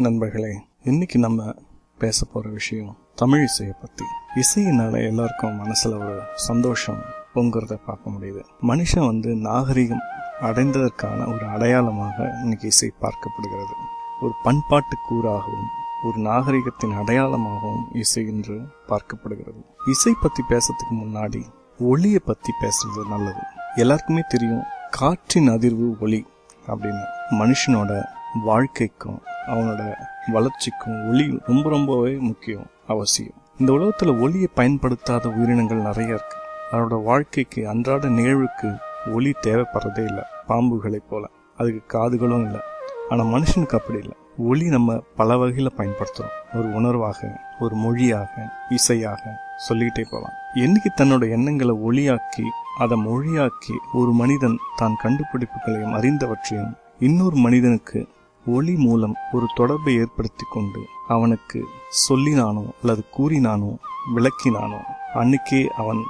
நண்பர்களே இன்னைக்கு நம்ம பேச போகிற விஷயம் தமிழ் இசையை பற்றி இசையினால எல்லாருக்கும் மனசில் ஒரு சந்தோஷம் பொங்குறத பார்க்க முடியுது. மனுஷன் வந்து நாகரிகம் அடைந்ததற்கான ஒரு அடையாளமாக இன்னைக்கு இசை பார்க்கப்படுகிறது. ஒரு பண்பாட்டு கூறாகவும் ஒரு நாகரிகத்தின் அடையாளமாகவும் இசை என்று பார்க்கப்படுகிறது. இசை பற்றி பேசுறதுக்கு முன்னாடி ஒளியை பற்றி பேசுறது நல்லது. எல்லாருக்குமே தெரியும் காற்றின் அதிர்வு ஒளி அப்படின்னு. மனுஷனோட வாழ்க்கைக்கும் அவனோட வளர்ச்சிக்கும் ஒளி ரொம்ப ரொம்பவே முக்கியம் அவசியம். இந்த உலகத்துல ஒளியை பயன்படுத்தாத உயிரினங்கள் நிறைய இருக்கு. அதனோட வாழ்க்கைக்கு அன்றாட நிகழ்வுக்கு ஒளி தேவைப்படுறதே இல்லை. பாம்புகளைப் போல. அதுக்கு காதுகளும் இல்லை. ஆனா மனுஷனுக்கு அப்படி இல்லை. ஒளி நம்ம பல வகையில பயன்படுத்துறோம். ஒரு உணர்வாக ஒரு மொழியாக இசையாக சொல்லிக்கிட்டே போகலாம் என்னைக்கு தன்னோட எண்ணங்களை ஒளியாக்கி அதை மொழியாக்கி ஒரு மனிதன் தான் கண்டுபிடிப்புகளையும் அறிந்தவற்றையும் இன்னொரு மனிதனுக்கு ஒளி மூலம் ஒரு தொடர்பை ஏற்படுத்தி கொண்டு அவனுக்கு சொல்லினானோ அல்லது கூறினானோ விளக்கினானோ அன்னைக்கே அவன்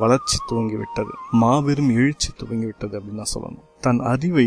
வளர்ச்சி துவங்கிவிட்டது மாபெரும் எழுச்சி துவங்கிவிட்டது அப்படின்னு தான் சொல்லணும். தன் அறிவை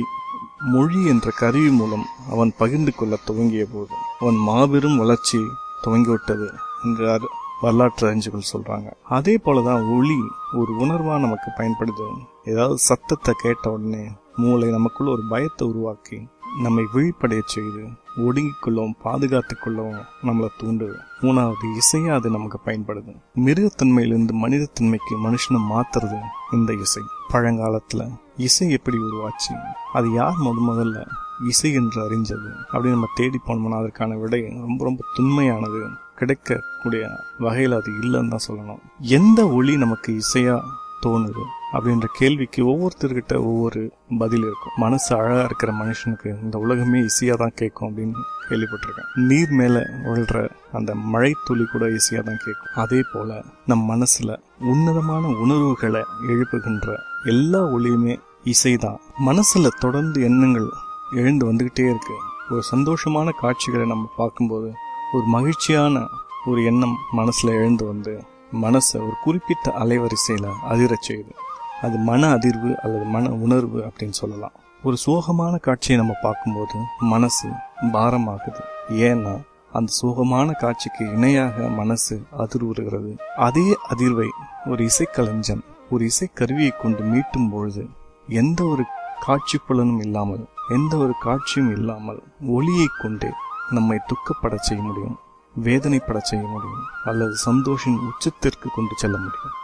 மொழி என்ற கருவி மூலம் அவன் பகிர்ந்து கொள்ள துவங்கிய போது அவன் மாபெரும் வளர்ச்சி துவங்கிவிட்டது என்றார் வரலாற்று அறிஞர்கள் சொல்றாங்க. அதே போலதான் ஒளி ஒரு உணர்வா நமக்கு பயன்படுது. ஏதாவது சத்தத்தை கேட்ட உடனே மூளை நமக்குள்ள ஒரு பயத்தை உருவாக்கி நம்மை விழிப்படைய செய்து ஒடுங்கிக் கொள்ளவும் பாதுகாத்துக் கொள்ளவும் நம்மளை தூண்டுது மூணாவது இசையா அது நமக்கு பயன்படுது. மிருகத்தன்மையிலிருந்து மனிதத்தன்மைக்கு மனுஷனை மாத்துறது இந்த இசை. பழங்காலத்துல இசை எப்படி உருவாச்சு? அது யார் முத முதல்ல இசை என்று அறிஞ்சது? அப்படின்னு நம்ம தேடி போனோம்னா அதற்கான விடை ரொம்ப ரொம்ப துண்மையானது கிடைக்கக்கூடிய வகையில் அது இல்லைன்னு தான் சொல்லணும். எந்த ஒளி நமக்கு இசையா தோணுது? அப்படின்ற கேள்விக்கு ஒவ்வொருத்தர்கிட்ட ஒவ்வொரு பதில் இருக்கும். மனசு அழகாக இருக்கிற மனுஷனுக்கு இந்த உலகமே ஈஸியாக தான் கேட்கும் அப்படின்னு கேள்விப்பட்டிருக்கேன். நீர் மேலே விழுற அந்த மழை துளி கூட ஈஸியாக தான் கேட்கும். அதே போல் நம் மனசில் உன்னதமான உணர்வுகளை எழுப்புகின்ற எல்லா ஒளியுமே இசைதான். மனசில் தொடர்ந்து எண்ணங்கள் எழுந்து வந்துக்கிட்டே இருக்கு. ஒரு சந்தோஷமான காட்சிகளை நம்ம பார்க்கும்போது ஒரு மகிழ்ச்சியான ஒரு எண்ணம் மனசில் எழுந்து வந்து மனசை ஒரு குறிப்பிட்ட அலைவரிசையில் அதிரச் செய்யுது. அது மன அதிர்வு அல்லது மன உணர்வு அப்படின்னு சொல்லலாம். ஒரு சோகமான காட்சியை நம்ம பார்க்கும்போது மனசு பாரமாகுது. ஏன்னா அந்த சோகமான காட்சிக்கு இணையாக மனசு அதிர்வுறுகிறது. அதே அதிர்வை ஒரு இசைக்கலைஞன் ஒரு இசைக்கருவியை கொண்டு மீட்டும் பொழுது எந்த ஒரு காட்சி புலனும் இல்லாமல் எந்த ஒரு காட்சியும் இல்லாமல் ஒளியை கொண்டே நம்மை துக்கப்பட செய்ய முடியும் வேதனைப்பட செய்ய முடியும் அல்லது சந்தோஷின் உச்சத்திற்கு கொண்டு செல்ல முடியும்.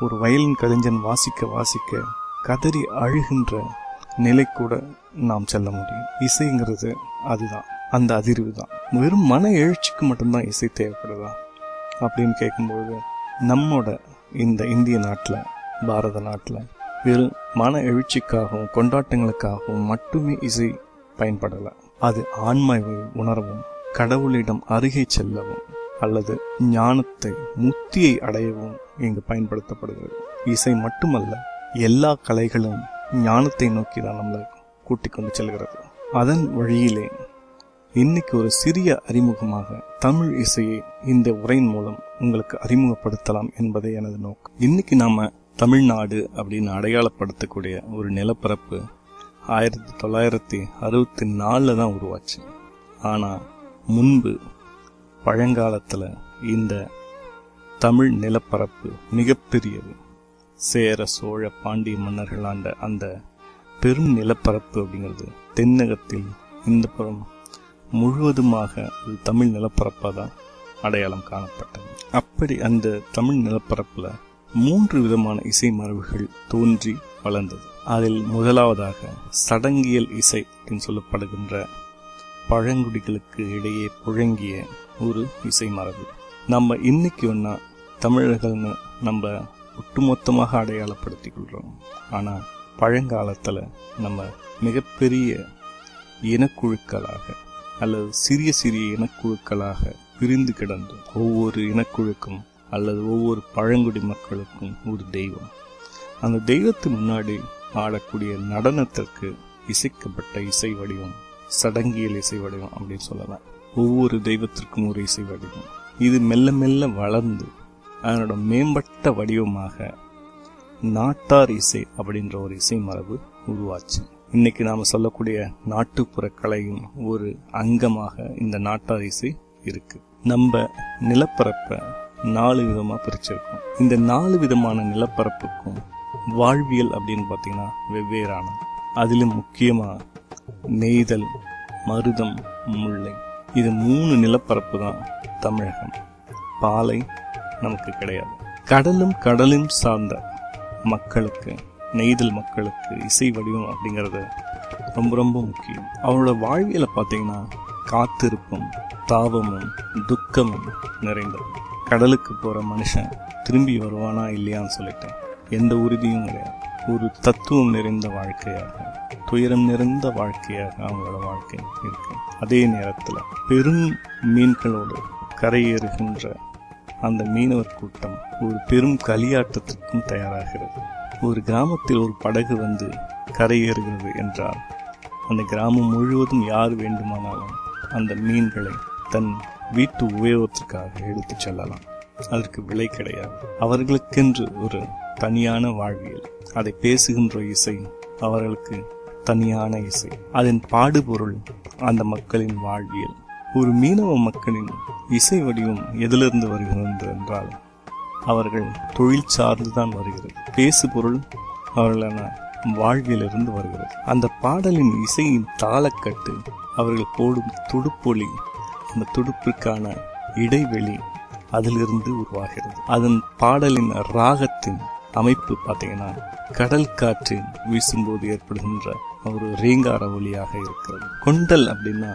ஒரு வயலின் கலைஞன் வாசிக்க வாசிக்க கதறி அழுகின்ற நிலை கூட நாம் செல்ல முடியும். இசைங்கிறது அதுதான். அந்த அதிர்வு தான் வெறும் மன எழுச்சிக்கு மட்டும்தான் இசை தேவைப்படுதா? அப்படின்னு கேட்கும்போது நம்மோட இந்த இந்திய நாட்டில் பாரத நாட்டில் வெறும் மன எழுச்சிக்காகவும் கொண்டாட்டங்களுக்காகவும் மட்டுமே இசை பயன்படலை. அது ஆன்மாவை உணரவும் கடவுளிடம் அருகே செல்லவும் அல்லது ஞானத்தை முத்தியை அடையவும் இங்கு பயன்படுத்தப்படுகிறது. இசை மட்டுமல்ல எல்லா கலைகளும் ஞானத்தை நோக்கி தான் நம்மளை கூட்டிக் கொண்டு செல்கிறது. அதன் வழியிலே இன்னைக்கு ஒரு சிறிய அறிமுகமாக தமிழ் இசையை இந்த உரையின் மூலம் உங்களுக்கு அறிமுகப்படுத்தலாம் என்பதே எனது நோக்கம். இன்னைக்கு நாம தமிழ்நாடு அப்படின்னு அடையாளப்படுத்தக்கூடிய ஒரு நிலப்பரப்பு ஆயிரத்தி தொள்ளாயிரத்தி அறுபத்தி நாலில் தான் உருவாச்சு. ஆனால் முன்பு பழங்காலத்தில் இந்த தமிழ் நிலப்பரப்பு மிகப்பெரியது. சேர சோழ பாண்டிய மன்னர்கள் ஆண்ட அந்த பெரும் நிலப்பரப்பு அப்படிங்கிறது தென்னகத்தில் இந்த புறம் முழுவதுமாக ஒரு தமிழ் நிலப்பரப்பாக தான் அடையாளம் காணப்பட்டது. அப்படி அந்த தமிழ் நிலப்பரப்பில் மூன்று விதமான இசை மரபுகள் தோன்றி வளர்ந்தது. அதில் முதலாவதாக சடங்கியல் இசை அப்படின்னு சொல்லப்படுகின்ற பழங்குடிகளுக்கு இடையே புழங்கிய ஒரு இசை மரபு. நம்ம இன்னைக்கு ஒன்னா தமிழர்கள்னு நம்ம ஒட்டுமொத்தமாக அடையாளப்படுத்திக் கொள்கிறோம் ஆனால் பழங்காலத்தில் நம்ம மிகப்பெரிய இனக்குழுக்களாக அல்லது சிறிய சிறிய இனக்குழுக்களாக பிரிந்து கிடந்து ஒவ்வொரு இனக்குழுக்கும் அல்லது ஒவ்வொரு பழங்குடி மக்களுக்கும் ஒரு தெய்வம். அந்த தெய்வத்து முன்னாடி ஆடக்கூடிய நடனத்திற்கு இசைக்கப்பட்ட இசை வடிவம் சடங்கியல் இசை வடிவம் அப்படின்னு சொல்லலாம். ஒவ்வொரு தெய்வத்திற்கும் ஒரு இசை வடிவம். இது மெல்ல மெல்ல வளர்ந்து அதனோட மேம்பட்ட வடிவமாக நாட்டார் இசை அப்படின்ற ஒரு இசை மரபு உருவாச்சு. இன்னைக்கு நாம சொல்லக்கூடிய நாட்டுப்புற கலையும் ஒரு அங்கமாக இந்த நாட்டார் இசை இருக்கு. நம்ம நிலப்பரப்பை நாலு விதமா பிரிச்சிருக்கோம். இந்த நாலு விதமான நிலப்பரப்புக்கும் வாழ்வியல் அப்படின்னு பார்த்தீங்கன்னா வெவ்வேறான அதிலும் முக்கியமாக நெய்தல் மருதம் முல்லை. இது மூணு நிலப்பரப்பு தான் தமிழகம். பாலை நமக்கு கிடையாது. கடலும் கடலும் சார்ந்த மக்களுக்கு நெய்தல் மக்களுக்கு இசை வடிவம் அப்படிங்கிறது ரொம்ப ரொம்ப முக்கியம். அவரோட வாழ்வியலை பார்த்தீங்கன்னா காத்திருப்பும் தாபமும் துக்கமும் நிறைந்தது. கடலுக்கு போகிற மனுஷன் திரும்பி வருவானா இல்லையான்னு சொல்லிட்டேன் எந்த உறுதியும் கிடையாது. ஒரு தத்துவம் நிறைந்த வாழ்க்கையாக. துயரம் நிறைந்த வாழ்க்கையாக அவங்களோட வாழ்க்கை இருக்கு. அதே நேரத்தில் பெரும் மீன்களோடு கரையேறுகின்ற அந்த மீனவர் கூட்டம் ஒரு பெரும் களியாட்டத்திற்கும் தயாராகிறது. ஒரு கிராமத்தில் ஒரு படகு வந்து கரையேறுகிறது என்றால் அந்த கிராமம் முழுவதும் யார் வேண்டுமானாலும் அந்த மீன்களை தன் வீட்டு உபயோகத்திற்காக எடுத்துச் செல்லலாம். அதற்கு விலை கிடையாது. அவர்களுக்கென்று ஒரு தனியான வாழ்வியல். அதை பேசுகின்ற இசை அவர்களுக்கு தனியான இசை. அதன் பாடுபொருள் அந்த மக்களின் வாழ்வியல். ஒரு மீனவ மக்களின் இசை வடிவம் எதிலிருந்து வருகிறது என்றால் அவர்கள் தொழில் சார்ந்துதான் வருகிறது. பேசு பொருள் அவர்களான வாழ்விலிருந்து வருகிறது. அந்த பாடலின் இசையின் தாளக்கட்டு அவர்கள் போடும் துடுப்பொலி அந்த துடுப்பிற்கான இடைவெளி அதிலிருந்து உருவாகிறது. அதன் பாடலின் ராகத்தின் அமைப்பு பார்த்தீங்கன்னா கடல் காற்று வீசும்போது ஏற்படுகின்ற ஒரு ரீங்கார ஒளியாக இருக்கிறது. கொண்டல் அப்படின்னா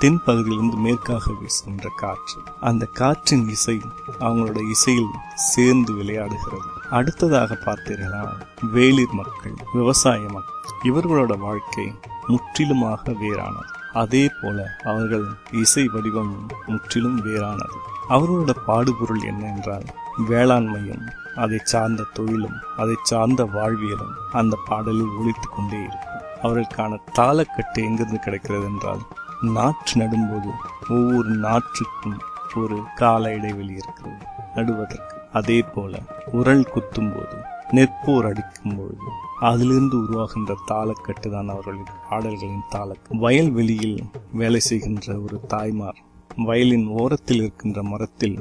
தென்பகுதியிலிருந்து மேற்காக வீசுகின்ற காற்று. அந்த காற்றின் இசை அவங்களோட இசையில் சேர்ந்து விளையாடுகிறது. அடுத்ததாக பார்த்தீர்களா வேளிர் மக்கள் விவசாய மக்கள். இவர்களோட வாழ்க்கை முற்றிலுமாக வேறானது. அதே போல அவர்கள் இசை வடிவம் முற்றிலும் வேறானது. அவர்களோட பாடுபொருள் என்ன என்றால் வேளாண்மையும் அதை சார்ந்த தொழிலும் அதை சார்ந்த வாழ்வியலும் அந்த பாடலில் ஒழித்து கொண்டே இருக்கும். அவர்களுக்கான தாளக்கட்டு எங்கிருந்து கிடைக்கிறது என்றால் நாற்று நடும்போது ஒவ்வொரு நாற்றுக்கும் ஒரு கால இடைவெளி இருக்கிறது. நடுவதற்கு. அதே போல உரல் குத்தும் போது நெற்போர் அடிக்கும் பொழுது அதிலிருந்து உருவாகின்ற தாளக்கட்டு தான் அவர்களின் பாடல்களின் தாளக்கு வயல்வெளியில் வேலை செய்கின்ற ஒரு தாய்மார் வயலின் ஓரத்தில் இருக்கின்ற மரத்தில்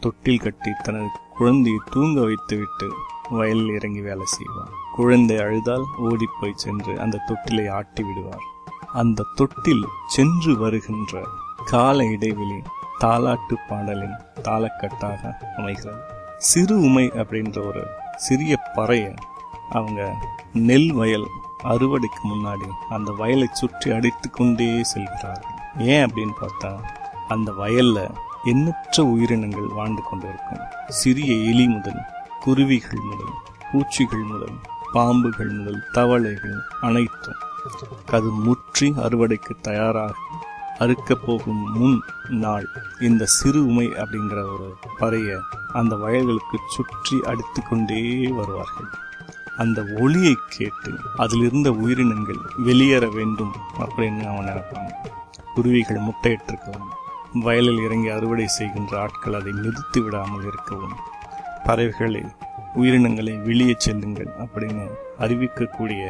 தொட்டில் கட்டி தனது குழந்தையை தூங்க வைத்துவிட்டு வயலில் இறங்கி வேலை செய்வார். குழந்தை அழுதால் ஓடிப்போய் சென்று அந்த தொட்டிலை ஆட்டி விடுவார். அந்த தொட்டில் சென்று வருகின்ற கால இடைவெளி தாலாட்டு பாடலின் தாளக்கட்டாக அமைகிறது. சிறு உமை அப்படின்ற ஒரு சிறிய பறையை அவங்க நெல் வயல் அறுவடைக்கு முன்னாடி அந்த வயலை சுற்றி அடித்து கொண்டே செல்கிறார்கள் ஏன் அப்படின்னு பார்த்தா அந்த வயல்ல எண்ணற்ற உயிரினங்கள் வாழ்ந்து கொண்டிருக்கும். சிறிய எலி முதல் குருவிகள் முதல் பூச்சிகள் முதல் பாம்புகள் முதல் தவளைகள் அனைத்தும் அது முற்றி அறுவடைக்கு தயாராக அறுக்க போகும் முன் நாள். இந்த சிறு உமை அப்படிங்கிற ஒரு பறைய அந்த வயல்களுக்கு சுற்றி அடித்து கொண்டே வருவார்கள். அந்த ஒளியை கேட்டு அதிலிருந்த உயிரினங்கள் வெளியேற வேண்டும் அப்படின்னு அவன் நினைப்பாங்க குருவிகள் முட்டையிட்டிருக்கலாம் வயலில் இறங்கி அறுவடை செய்கின்ற ஆட்கள் அதை நிறுத்தி விடாமல் இருக்கவும் பறவைகளை உயிரினங்களை வெளியே செல்லுங்கள் அப்படின்னு அறிவிக்கக்கூடிய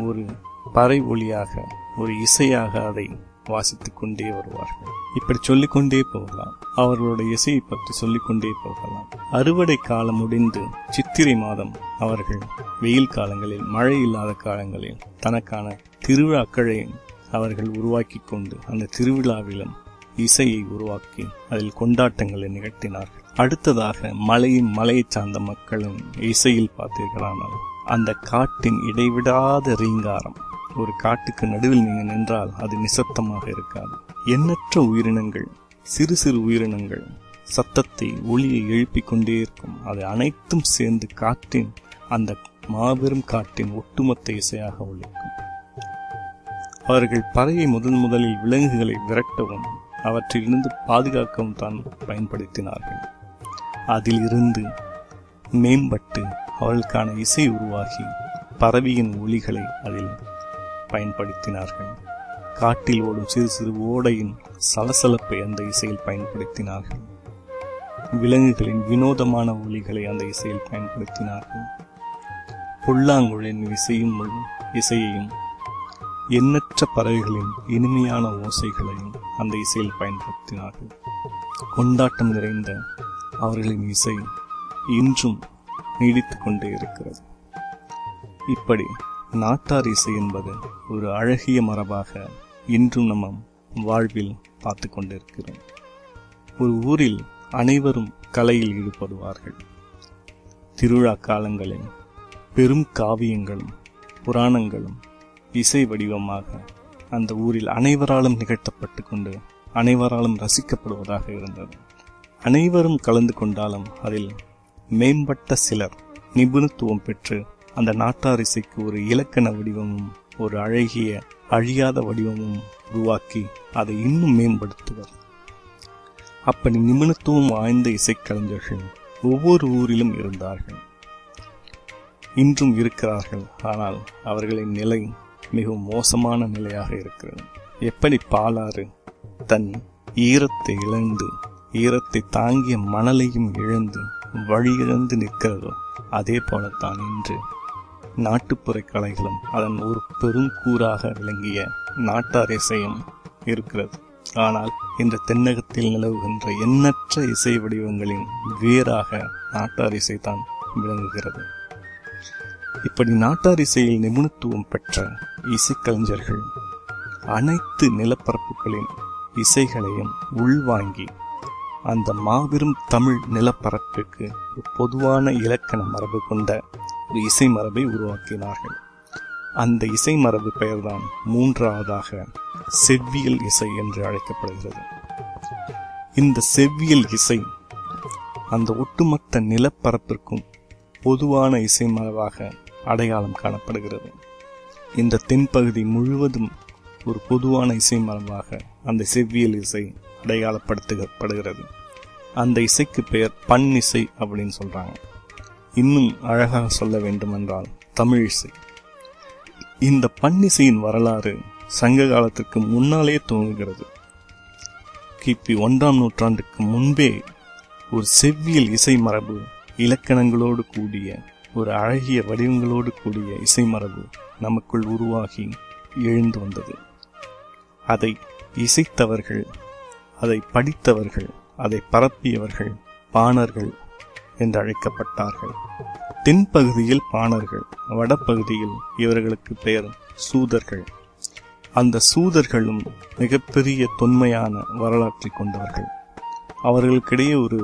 ஒரு பறை ஒளியாக ஒரு இசையாக அதை வாசித்துக் கொண்டே வருவார்கள். இப்படி சொல்லிக்கொண்டே போகலாம். அவர்களோட இசையை பற்றி சொல்லிக்கொண்டே போகலாம். அறுவடை காலம் முடிந்து சித்திரை மாதம் அவர்கள் வெயில் காலங்களில் மழை இல்லாத காலங்களில் தனக்கான திருவிழாக்களை அவர்கள் உருவாக்கி கொண்டு அந்த திருவிழாவிலும் இசையை உருவாக்கி அதில் கொண்டாட்டங்களை நிகழ்த்தினார்கள். அடுத்ததாக மலையின் மலையை சார்ந்த மக்களும் இசையில் பார்த்தீர்களானால் அந்த காட்டின் இடைவிடாத ரீங்காரம் ஒரு காட்டுக்கு நடுவில் நீங்க நின்றால் அது நிசப்தமாக இருக்காது. எண்ணற்ற உயிரினங்கள் சிறு சிறு உயிரினங்கள் சத்தத்தை ஒளியை எழுப்பிக் கொண்டே இருக்கும். அது அனைத்தும் சேர்ந்து காட்டின் அந்த மாபெரும் காட்டின் ஒட்டுமொத்த இசையாக ஒழிக்கும் அவர்கள் பறையை முதன் முதலில் விலங்குகளை விரட்டவும் அவற்றிலிருந்து பாதுகாக்கவும் தான் பயன்படுத்தினார்கள். அதில் இருந்து மேம்பட்டு அவர்களுக்கான இசை உருவாகி பறவையின் ஒளிகளை அதில் பயன்படுத்தினார்கள். காட்டில் ஓடும் சிறு சிறு ஓடையின் சலசலப்பை அந்த இசையில் பயன்படுத்தினார்கள். விலங்குகளின் வினோதமான ஒளிகளை அந்த இசையில் பயன்படுத்தினார்கள். புல்லாங்குழலின் இசையும் இசையையும் எண்ணற்ற பறவைகளின் இனிமையான ஓசைகளையும் அந்த இசையில் பயன்படுத்தினார்கள். கொண்டாட்டம் நிறைந்த அவர்களின் இசை இன்றும் நீடித்து கொண்டே இருக்கிறது. இப்படி நாட்டார் இசை என்பது ஒரு அழகிய மரபாக இன்றும் நம்ம வாழ்வில் பார்த்து கொண்டிருக்கிறோம். ஒரு ஊரில் அனைவரும் கலையில் ஈடுபடுவார்கள். திருவிழா காலங்களில் பெரும் காவியங்களும் புராணங்களும் இசை வடிவமாக அந்த ஊரில் அனைவராலும் நிகழ்த்தப்பட்டு கொண்டு அனைவராலும் ரசிக்கப்படுவதாக இருந்தது. அனைவரும் கலந்து கொண்டாலும் அதில் மேம்பட்ட சிலர் நிபுணத்துவம் பெற்று அந்த நாட்டார் இசைக்கு ஒரு இலக்கண வடிவமும் ஒரு அழகிய அழியாத வடிவமும் உருவாக்கி அதை இன்னும் மேம்படுத்துவர். அப்படி நிபுணத்துவம் வாய்ந்த இசைக்கலைஞர்கள் ஒவ்வொரு ஊரிலும் இருந்தார்கள். இன்றும் இருக்கிறார்கள். ஆனால் அவர்களின் நிலை மிகவும் மோசமான நிலையாக இருக்கிறது. எப்படி பாலாறு தன் ஈரத்தை இழந்து ஈரத்தை தாங்கிய மணலையும் இழந்து வழியிழந்து நிற்கிறதோ அதே போலத்தான் இன்று. நாட்டுப்புற கலைகளும் அதன் ஒரு பெரும் கூறாக விளங்கிய நாட்டார் இசையும் இருக்கிறது. ஆனால் இந்த தென்னகத்தில் நிலவுகின்ற எண்ணற்ற இசை வடிவங்களின் வேறாக நாட்டார் இசை தான் விளங்குகிறது. இப்படி நாட்டார் இசையில் நிபுணத்துவம் பெற்ற இசைக்கலைஞர்கள் அனைத்து நிலப்பரப்புகளின் இசைகளையும் உள்வாங்கி அந்த மாபெரும் தமிழ் நிலப்பரப்பிற்கு ஒரு பொதுவான இலக்கண மரபு கொண்ட ஒரு இசை மரபை உருவாக்கினார்கள். அந்த இசை மரபு பெயர்தான் மூன்றாவதாக செவ்வியல் இசை என்று அழைக்கப்படுகிறது. இந்த செவ்வியல் இசை அந்த ஒட்டுமொத்த நிலப்பரப்பிற்கும் பொதுவான இசை மரபாக அடையாளம் காணப்படுகிறது. இந்த தென்பகுதி முழுவதும் ஒரு பொதுவான இசை மரபாக அந்த செவ்வியல் இசை அடையாளப்படுத்தப்படுகிறது அந்த இசைக்கு பெயர் பண் இசை அப்படின்னு சொல்றாங்க. இன்னும் அழகாக சொல்ல வேண்டுமென்றால் தமிழ் இசை. இந்த பன்னிசையின் வரலாறு சங்க காலத்திற்கு முன்னாலே துவங்குகிறது. கிபி ஒன்றாம் நூற்றாண்டுக்கு முன்பே ஒரு செவ்வியல் இசை மரபு இலக்கணங்களோடு கூடிய ஒரு அழகிய வடிவங்களோடு கூடிய இசை மரபு நமக்குள் உருவாகி எழுந்து வந்தது. அதை இசைத்தவர்கள் அதை படித்தவர்கள் அதை பரப்பியவர்கள் பாணர்கள் என்று அழைக்கப்பட்டார்கள். தென்பகுதியில் பாணர்கள் வடபகுதியில் இவர்களுக்கு பெயர் சூதர்கள். அந்த சூதர்களும் மிகப்பெரிய தொன்மையான வரலாற்றை கொண்டவர்கள். அவர்களுக்கிடையே ஒரு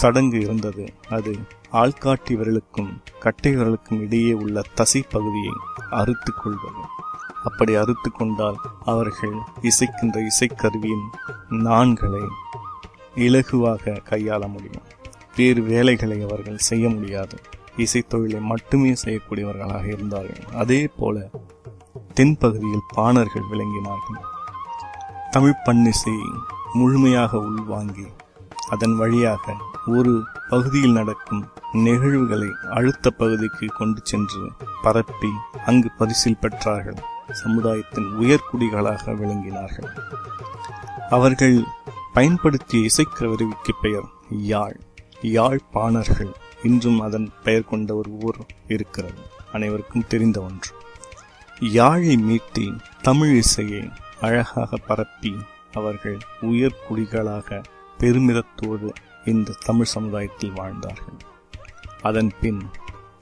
சடங்கு இருந்தது. அது ஆள்காட்டி விரலுக்கும் கட்டை விரலுக்கும் இடையே உள்ள தசை பகுதியை அறுத்து கொள்வது. அப்படி அறுத்து கொண்டால் அவர்கள் இசைக்கின்ற இசைக்கருவியின் நான்களை இலகுவாக கையாள முடியும். வேறு வேலைகளை அவர்கள் செய்ய முடியாது. இசைத்தொழிலை மட்டுமே செய்யக்கூடியவர்களாக இருந்தார்கள் அதே போல தென்பகுதியில் பாணர்கள் விளங்கினார்கள். தமிழ் பண்ணிசை முழுமையாக உள்வாங்கி அதன் வழியாக ஒரு பகுதியில் நடக்கும் நிகழ்வுகளை அடுத்த பகுதிக்கு கொண்டு சென்று பரப்பி அங்கு பரிசில் பெற்றார்கள். சமுதாயத்தின் உயர்குடிகளாக விளங்கினார்கள். அவர்கள் பயன்படுத்திய இசைக்கருவிக்கு பெயர் யாழ். யாழ்ப்பாணர்கள் இன்றும் அதன் பெயர் கொண்ட ஒரு ஊர் இருக்கிறது. அனைவருக்கும் தெரிந்த ஒன்று. யாழை மீட்டி தமிழ் இசையை அழகாக பரப்பி அவர்கள் உயர் குடிகளாக பெருமிதத்தோடு இந்த தமிழ் சமுதாயத்தில் வாழ்ந்தார்கள். அதன் பின்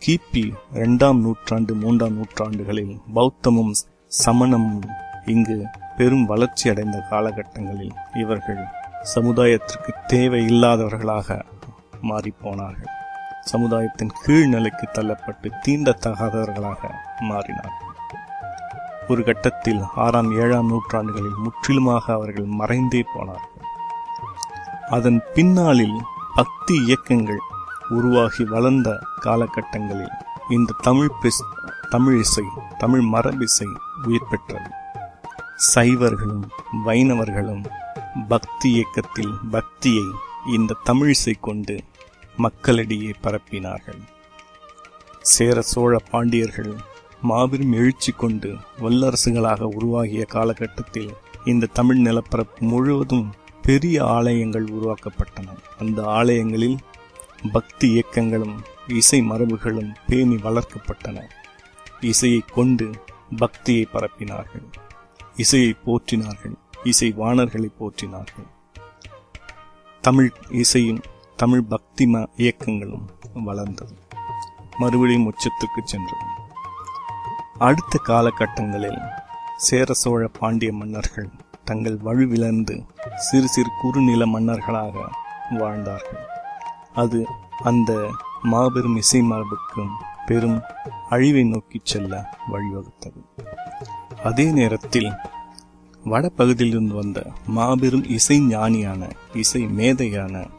கிபி இரண்டாம் நூற்றாண்டு மூன்றாம் நூற்றாண்டுகளில் பௌத்தமும் சமணம் இங்கு பெரும் வளர்ச்சி அடைந்த காலகட்டங்களில் இவர்கள் சமுதாயத்திற்கு தேவையில்லாதவர்களாக மாறிப்போனார்கள். சமுதாயத்தின் கீழ்நிலைக்கு தள்ளப்பட்டு தீண்டத்தகாதவர்களாக மாறினார்கள். ஒரு கட்டத்தில் ஆறாம் ஏழாம் நூற்றாண்டுகளில் முற்றிலுமாக அவர்கள் மறைந்தே போனார்கள். அதன் பின்னாளில் பக்தி இயக்கங்கள் உருவாகி வளர்ந்த காலகட்டங்களில் இந்த தமிழ் பிஸ்- தமிழ் இசை தமிழ் மரபிசை உயிர் பெற்றது. சைவர்களும் வைணவர்களும் பக்தி இயக்கத்தில் பக்தியை இந்த தமிழிசை கொண்டு மக்களிடையே பரப்பினார்கள். சேர சோழ பாண்டியர்கள் மாபெரும் எழுச்சி கொண்டு வல்லரசுகளாக உருவாகிய காலகட்டத்தில் இந்த தமிழ் நிலப்பரப்பு முழுவதும் பெரிய ஆலயங்கள் உருவாக்கப்பட்டன. அந்த ஆலயங்களில் பக்தி இயக்கங்களும் இசை மரபுகளும் பேணி வளர்க்கப்பட்டன. இசையை கொண்டு பக்தியை பரப்பினார்கள். இசையை போற்றினார்கள். இசை வாணர்களை போற்றினார்கள். தமிழ் இசையும் தமிழ் பக்தி ம- இயக்கங்களும் வளர்ந்தது. மறுபடியும் உச்சத்துக்கு சென்றது. அடுத்த காலகட்டங்களில் சேர சோழ பாண்டிய மன்னர்கள் தங்கள் வலுவிழந்து சிறு சிறு குறுநில மன்னர்களாக வாழ்ந்தார்கள். அது அந்த மாபெரும் இசை மரபுக்கும் பெரும் அழிவை நோக்கிச் செல்ல வழிவகுத்தது. அதே நேரத்தில் வடபகுதியிலிருந்து வந்த மாபெரும் இசை ஞானியான இசை மேதையான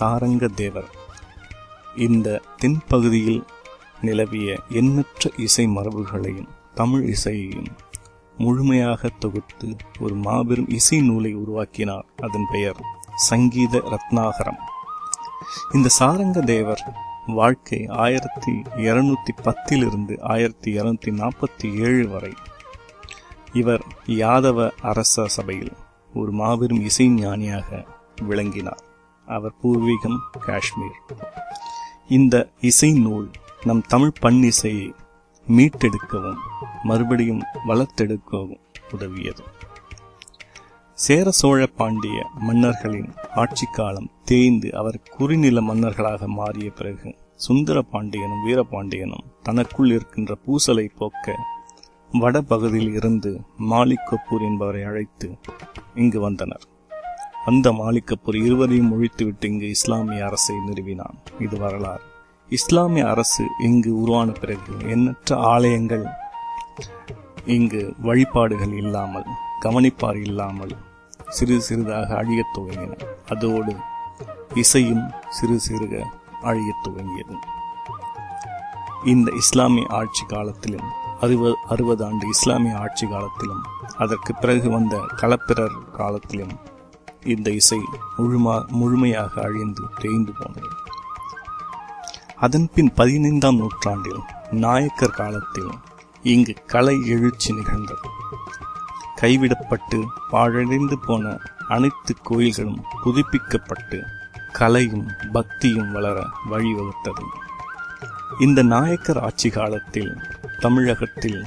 சாரங்க தேவர் இந்த தென்பகுதியில் நிலவிய எண்ணற்ற இசை மரபுகளையும் தமிழ் இசையையும் முழுமையாக தொகுத்து ஒரு மாபெரும் இசை நூலை உருவாக்கினார். அதன் பெயர் சங்கீத ரத்னாகரம். இந்த சாரங்க தேவர் வாழ்க்கை ஆயிரத்தி இருநூத்தி பத்திலிருந்து ஆயிரத்தி இருநூத்தி நாற்பத்தி ஏழு வரை. இவர் யாதவ அரச சபையில் ஒரு மாபெரும் இசை ஞானியாக விளங்கினார். அவர் பூர்வீகம் காஷ்மீர். இந்த இசை நூல் நம் தமிழ் பண்ணிசையை மீட்டெடுக்கவும் மறுபடியும் வளர்த்தெடுக்கவும் உதவியது. சேர சோழ பாண்டிய மன்னர்களின் ஆட்சி காலம் தேய்ந்து அவர் குறுநில மன்னர்களாக மாறிய பிறகு சுந்தர பாண்டியனும் வீரபாண்டியனும் தனக்குள் இருக்கின்ற பூசலை போக்க வடபகுதியில் இருந்து மாலிகப்பூர் என்பவரை அழைத்து இங்கு வந்தனர். அந்த மாலிகப்பூர் இருவரையும் ஒழித்துவிட்டு இங்கு இஸ்லாமிய அரசை நிறுவினான். இது வரலாறு. இஸ்லாமிய அரசு இங்கு உருவான பிறகு எண்ணற்ற ஆலயங்கள் இங்கு வழிபாடுகள் இல்லாமல் கவனிப்பார் இல்லாமல் சிறு சிறிதாக அழியத் துவங்கின. அதோடு இசையும் சிறு சிறுக அழியத் துவங்கியது. இந்த இஸ்லாமிய ஆட்சி காலத்திலும் அறுபது அறுபது ஆண்டு இஸ்லாமிய ஆட்சி காலத்திலும் அதற்கு பிறகு வந்த களப்பிரர் காலத்திலும் இந்த இசை முழுமா முழுமையாக அழிந்து தேய்ந்து போனது. அதன்பின் பதினைந்தாம் நூற்றாண்டில் நாயக்கர் காலத்தில் இங்கு கலை எழுச்சி நிகழ்ந்தது. கைவிடப்பட்டு பாழடைந்து போன அனைத்து கோயில்களும் புதுப்பிக்கப்பட்டு கலையும் பக்தியும் வளர வழிவகுத்தது. இந்த நாயக்கர் ஆட்சி காலத்தில் தமிழகத்தில்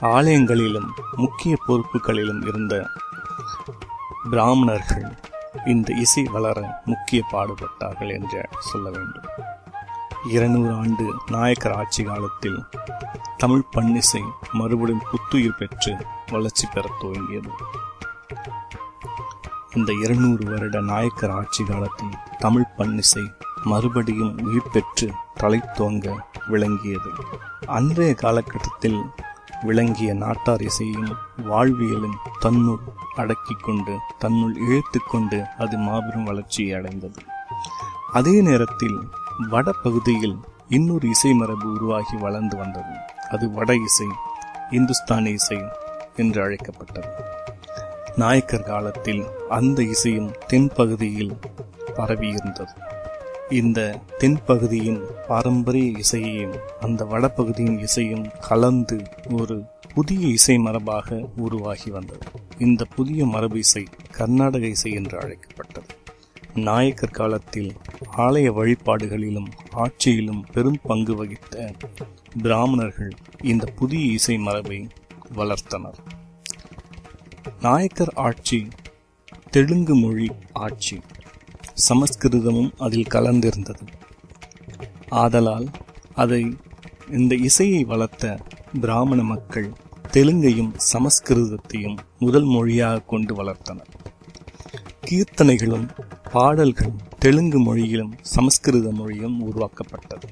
ஆலயங்களிலும் முக்கிய பொறுப்புகளிலும் இருந்த பிராமணர்கள் இந்த இசை வளர முக்கிய பாடுபட்டார்கள் என்று சொல்ல வேண்டும். இருநூறு ஆண்டு நாயக்கர் ஆட்சி காலத்தில் தமிழ் பன்னிசை மறுபடியும் புத்துயிர் பெற்று வளர்ச்சி பெறத் துவங்கியது. இந்த இருநூறு வருட நாயக்கர் ஆட்சி காலத்தில் தமிழ் பன்னிசை மறுபடியும் உயிர் பெற்று தலை துவங்க விளங்கியது. அன்றைய காலகட்டத்தில் விளங்கிய நாட்டார் இசையும் வாழ்வியலும் தன்னுள் அடக்கிக் கொண்டு தன்னுள் இழுத்து கொண்டு அது மாபெரும் வளர்ச்சியை அடைந்தது. அதே நேரத்தில் வட பகுதியில் இன்னொரு இசை மரபு உருவாகி வளர்ந்து வந்தது. அது வட இசை இந்துஸ்தானி இசை என்று அழைக்கப்பட்டது. நாயக்கர் காலத்தில் அந்த இசையும் தென்பகுதியில் பரவியிருந்தது. இந்த தென்பகுதியின் பாரம்பரிய இசையையும் அந்த வடபகுதியின் இசையும் கலந்து ஒரு புதிய இசை மரபாக உருவாகி வந்தது. இந்த புதிய மரபு இசை கர்நாடக இசை என்று அழைக்கப்பட்டது. நாயக்கர் காலத்தில் ஆலய வழிபாடுகளிலும் ஆட்சியிலும் பெரும் பங்கு வகித்த பிராமணர்கள் இந்த புதிய இசை மரபை வளர்த்தனர். நாயக்கர் ஆட்சி தெலுங்கு மொழி ஆட்சி. சமஸ்கிருதமும் அதில் கலந்திருந்தது. ஆதலால் அதை இந்த இசையை வளர்த்த பிராமண மக்கள் தெலுங்கையும் சமஸ்கிருதத்தையும் முதல் மொழியாக கொண்டு வளர்த்தனர். கீர்த்தனைகளும் பாடல்களும் தெலுங்கு மொழியிலும் சமஸ்கிருத மொழியும் உருவாக்கப்பட்டது.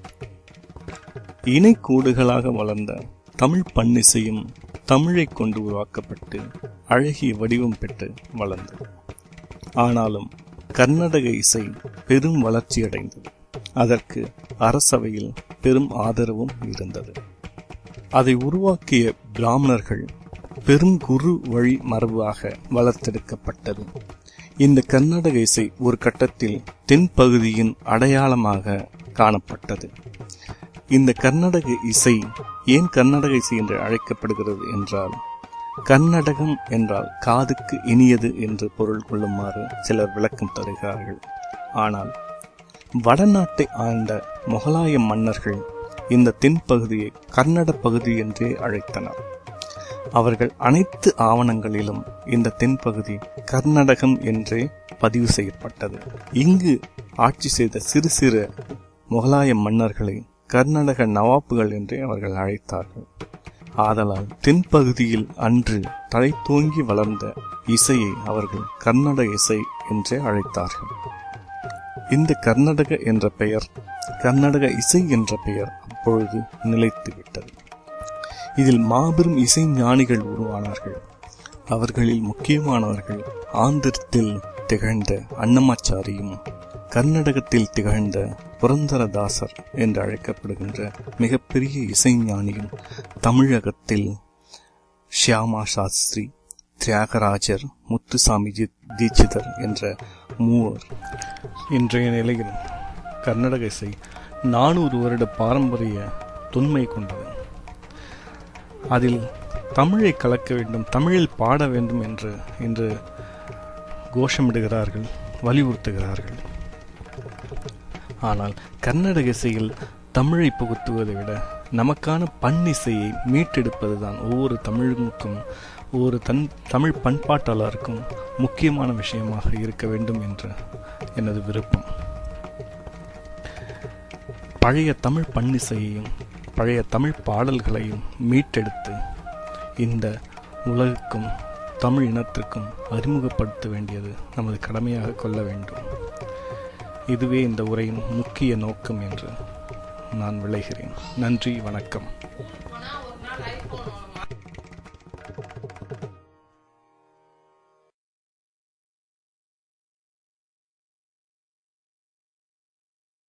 இணைக்கூடுகளாக வளர்ந்த தமிழ் பண்ணிசையும் தமிழைக் கொண்டு உருவாக்கப்பட்டு அழகிய வடிவம் பெற்று வளர்ந்தது. ஆனாலும் கர்நாடக இசை பெரும் வளர்ச்சியடைந்தது. அதற்கு அரசவையில் பெரும் ஆதரவும் இருந்தது. அதை உருவாக்கிய பிராமணர்கள் பெரும் குரு வழி மரபாக வளர்த்தெடுக்கப்பட்டது. இந்த கர்நாடக இசை ஒரு கட்டத்தில் தென்பகுதியின் அடையாளமாக காணப்பட்டது. இந்த கர்நாடக இசை ஏன் கர்நாடக இசை என்று அழைக்கப்படுகிறது என்றால் கர்நாடகம் என்றால் காதுக்கு இனியது என்று பொருள் கொள்ளுமாறு சிலர் விளக்கம் தருகிறார்கள். ஆனால் வடநாட்டை ஆண்ட முகலாய மன்னர்கள் இந்த தென்பகுதியை கர்நாட பகுதி என்றே அழைத்தனர். அவர்கள் அனைத்து ஆவணங்களிலும் இந்த தென்பகுதி கர்நாடகம் என்றே பதிவு செய்யப்பட்டது. இங்கு ஆட்சி செய்த சிறு சிறு முகலாய மன்னர்களை கர்நாடக நவாப்புகள் என்றே அவர்கள் அழைத்தார்கள். ஆதலால் தென்பகுதியில் அன்று தழைத்தோங்கி வளர்ந்த இசையை அவர்கள் கர்நாடக இசை என்றே அழைத்தார்கள். இந்த கர்நாடக என்ற பெயர் கர்நாடக இசை என்ற பெயர் அப்பொழுது நிலைத்து விட்டது இதில் மாபெரும் இசை ஞானிகள் உருவானார்கள். அவர்களில் முக்கியமானவர்கள் ஆந்திரத்தில் திகழ்ந்த அன்னமாச்சாரியும் கர்நாடகத்தில் திகழ்ந்த புரந்தரதாசர் என்று அழைக்கப்படுகின்ற மிகப்பெரிய இசைஞானியும் தமிழகத்தில் ஷியாமா சாஸ்திரி தியாகராஜர் முத்துசாமி ஜி- தீட்சிதர் என்ற மூவர் இன்றைய நிலையில் கர்நாடக இசை நானூறு வருட பாரம்பரிய தொன்மை கொண்டது. அதில் தமிழை கலக்க வேண்டும் தமிழில் பாட வேண்டும் என்று இன்று கோஷமிடுகிறார்கள் வலியுறுத்துகிறார்கள். ஆனால் கர்நாடக இசையில் தமிழை புகுத்துவதை விட நமக்கான பண்ணிசையை மீட்டெடுப்பதுதான் ஒவ்வொரு தமிழுக்கும் ஒவ்வொரு தன் தமிழ் பண்பாட்டாளருக்கும் முக்கியமான விஷயமாக இருக்க வேண்டும் என்ற எனது விருப்பம். பழைய தமிழ் பண்ணிசையையும் பழைய தமிழ் பாடல்களையும் மீட்டெடுத்து இந்த உலகுக்கும் தமிழ் இனத்திற்கும் அறிமுகப்படுத்த வேண்டியது நமது கடமையாக கொள்ள வேண்டும். இதுவே இந்த உரையின் முக்கிய நோக்கம் என்று நான் விளைகிறேன். நன்றி வணக்கம்.